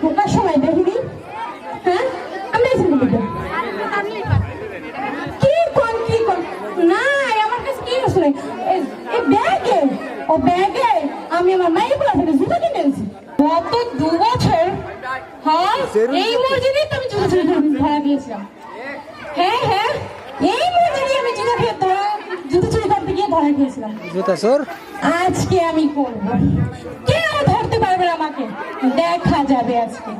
ঢোকার সময় দেখিনি। হ্যাঁ? আমি এসে ঢুকে কি কোন কি আমার কাছে কি আসলে এই ব্যাগে ও ব্যাগে আমি আমার মায়ের বলা জুতো কিনে গত দু বছর হ্যাঁ এই মসজিদে তো আমি জুতো ছেড়ে ভাড়া দিয়েছিলাম হ্যাঁ হ্যাঁ এই মসজিদে আমি জুতো খেয়ে ধরা জুতো চুরি করতে গিয়ে ধরা খেয়েছিলাম। জুতা চোর। আজকে আমি করব। কেউ ধরতে পারবে আমাকে? দেখ যাবে আজকে।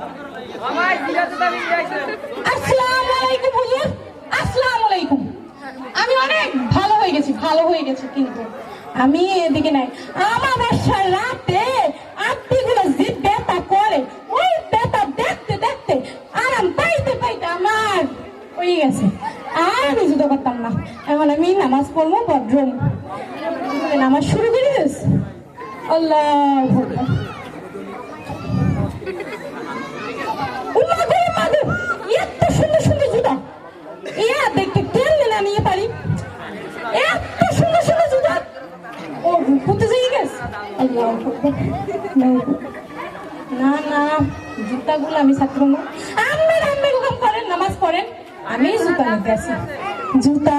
আসসালামু আলাইকুম হুজুর আসসালামু আলাইকুম আমি অনেক ভালো হয়ে গেছি, ভালো হয়ে গেছি কিন্তু। আমি এদিকে নাই। আমার বাসার রাতে আত্মীগুলো যে ব্যথা করে, ওই ব্যথা দেখতে দেখতে আরাম পাইতে পাইতে আমার হয়ে গেছে। আর আমি জুতো করতাম না। এখন আমি নামাজ পড়ব বডরুম নামাজ শুরু করে দিস আল্লাহ উম্মাগো উম্মাগো এত সুন্দর সুন্দর জুতা ইয়া দেখতে কেমনে না নিয়ে পারি এত সুন্দর সুন্দর জুতা ও কোথা যাই গেছ আল্লাহ না না জুতাগুলো আমি ছাত্র না আম্মে আম্মে হুকুম করেন নামাজ পড়েন আমি জুতা নিতে জুতা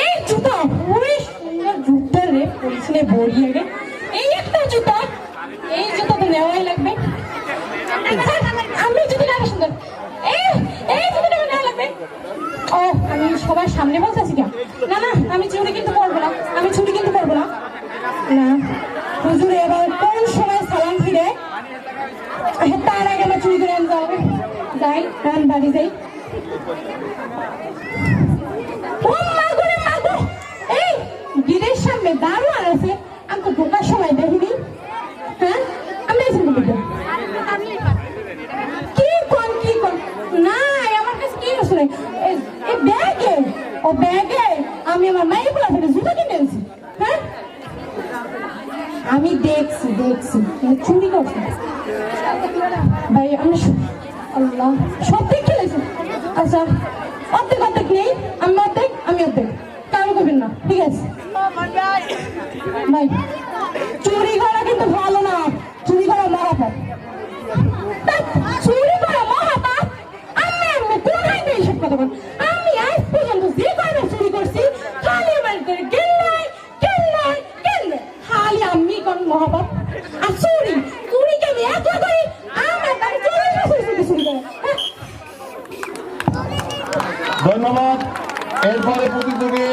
এই জুতা ওরে সুন্দর জুতা রে পরিছিলে বড়িয়ে রে এই একটা জুতা এই জুতা তো নেওয়াই লাগবে আমি জুতো না সুন্দর এই এই আমার নেওয়া লাগবে ও আমি সবার সামনে বলতেছি কেন না না আমি চুরি কিন্তু করব না আমি চুরি কিন্তু করব না না হুজুর এবার কোন সময় সালাম ফিরে করে গিরের সামনে দারোয়ান আছে আমি তো ঢোকার সময় দেখিনি হ্যাঁ আমি কি কোন কি কোন না আমার কাছে কি আসলে এই ব্যাগে ও ব্যাগে আমি আমার মায়ের বলা থেকে জুতো কিনে হ্যাঁ আমি দেখছি। দেখছি চুরি করছি। ভাই আমি খেলেছি আচ্ছা অর্ধেক অর্ধেক আমি অর্ধেক আমি অর্ধেক। না, ঠিক আছে? চুরি করা কিন্তু ভালো না। চুরি করা মহাপাপ। চুরি করা মহাপাপ? আমি আমি কোথায় কথা আমি আজ চুরি করছি, খালি আমার কেন কেন নাই? আমি কোন মহাপাপ। ধন্যবাদ। এরপরে প্রতিযোগী